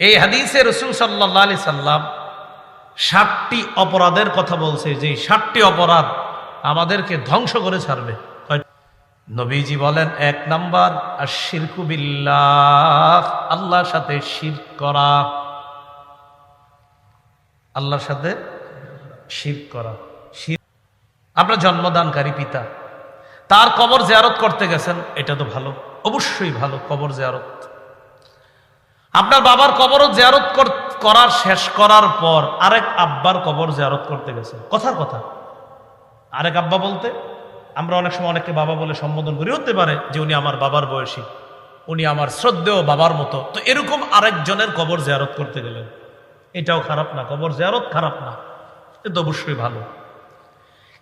এই হাদিসে রসুল সাল্লাহ আলি সাল্লাম ষাটটি অপরাধের কথা বলছে যে ষাটটি অপরাধ আমাদেরকে ধ্বংস করে ছাড়বে। নবীজি বলেন, এক নাম্বার আর শিরকুবিল্লাহ আল্লাহর সাথে শির করা। আল্লাহর সাথে শির করা। শির আপনার জন্মদানকারী পিতা, তার কবর জেয়ারত করতে গেছেন, এটা তো ভালো, অবশ্যই ভালো কবর জিয়ারত। আপনার বাবার কবরও জিয়ারত করার, শেষ করার পর আরেক আব্বার কবর জিয়ারত করতে গেছে। কথার কথা। আরেক আব্বা বলতে, আমরা অনেক সময় অনেককে বাবা বলে সম্বোধন করি, হতে পারে যে উনি আমার বাবার বয়সী, উনি আমার শ্রদ্ধেয় বাবার মতো। তো এরকম আরেকজনের কবর জিয়ারত করতে গেলেন। এটাও খারাপ না, কবর জিয়ারত খারাপ না। এ তো অবশ্যই ভালো।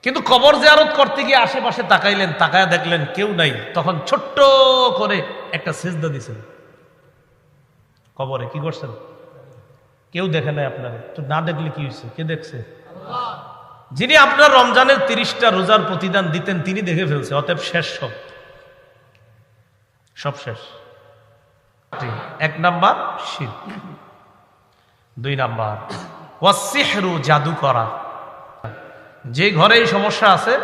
কিন্তু কবর জিয়ারত করতে গিয়ে আশেপাশে তাকাইলেন, তাকায় দেখলেন কেউ নাই। তখন ছোট্ট করে একটা সেজদা দিছেন। কবরে কি করছেন? কেউ দেখে নাই আপনার। তো না দেখলে কি হয়েছে কে দেখছে? যিনি আপনার রমজানের তিরিশটা রোজার প্রতিদান দিতেন, তিনি দেখে ফেলছে, অতএব শেষ সব। সব শেষ। এক নাম্বার শির। দুই নাম্বার ওয়াসিহরু জাদু করা। যে ঘরে এই সমস্যা আছে,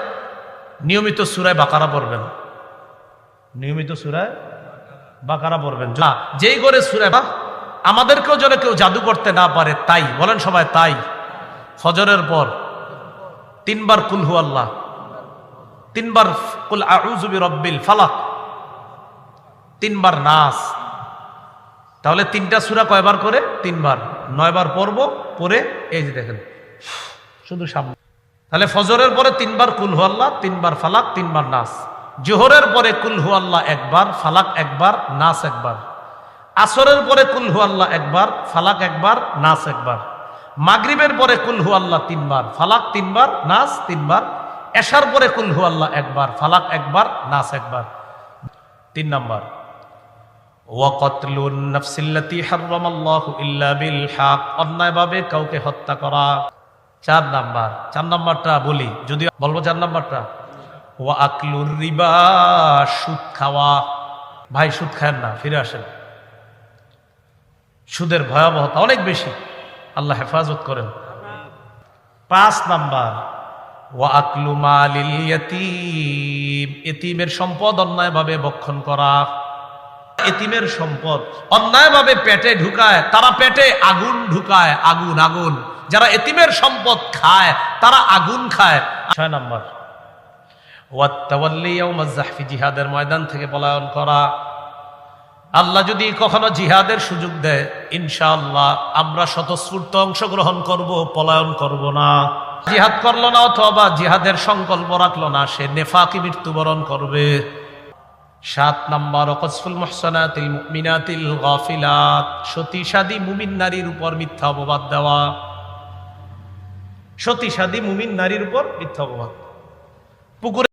নিয়মিত সুরায় বাকারা পড়বেন। নিয়মিত সুরায় বাকারা পড়বেন। যা ঘরে সুরায় বা আমাদেরকেও যেন কেউ জাদু করতে না পারে, তাই। বলেন সবাই, তাই। ফজরের পর তিনবার কুলহু আল্লাহ, তিনবার কুল আউজুবি রব্বিল ফালাক, তিনবার নাস। তাহলে তিনটা সুরা কয়বার করে? তিনবার। নয়বার পড়ব পরে এই যে দেখেন, শুধু সামনে। তাহলে ফজরের পরে তিনবার কুলহু আল্লাহ, তিনবার ফালাক, তিনবার নাস। জোহরের পরে কুলহু আল্লাহ একবার, ফালাক একবার, নাস একবার। আসরের পরে কুলহু আল্লাহ একবার, ফালাক একবার, নাস একবার। মাগরিবের পরে কুলহু আল্লাহ তিনবার, ফালাক তিনবার, নাস তিনবার। এশার পরে কুলহু আল্লাহ একবার, ফালাক একবার, নাস একবার। তিন নাম্বার। অন্যায়ভাবে কাউকে হত্যা করা। চার নাম্বার। চার নাম্বারটা বলি যদি বলব চার রিবা, সুদ খাওয়া। ভাই, সুদ খায়েন না, ফিরে আসেন। সুদের ভয়াবহতা অনেক বেশি। আল্লাহ হেফাজত করেন। পাঁচ নাম্বার এতিমের সম্পদ অন্যায়ভাবে বক্ষণ করা। এতিমের সম্পদ অন্যায়ভাবে পেটে ঢুকায়, তারা পেটে আগুন ঢুকায়, আগুন আগুন। যারা এতিমের সম্পদ খায়, তারা আগুন খায়। ছয় নম্বর, ওয়াত্তাওয়াল্লি ইয়াউমাজ জাহফি জিহাদের ময়দান থেকে পলায়ন করা। আল্লাহ যদি কখনো জিহাদের সুযোগ দেয়, ইনশাআল্লাহ আমরা স্বতঃস্ফূর্ত অংশগ্রহণ করব, পলায়ন করব না। জিহাদ করল না অথবা জিহাদের সংকল্প রাখল না, সে নেফাকি মৃত্যুবরণ করবে। সাত নাম্বার অকসফুল মহসানাতিল মুমিনাতিল গাফিলাত। সতী সাদী মুমিন নারীর উপর মিথ্যা অপবাদ দেওয়া। সতী সাদী মুমিন নারীর উপর মিথ্যা অপবাদ। পুকুরে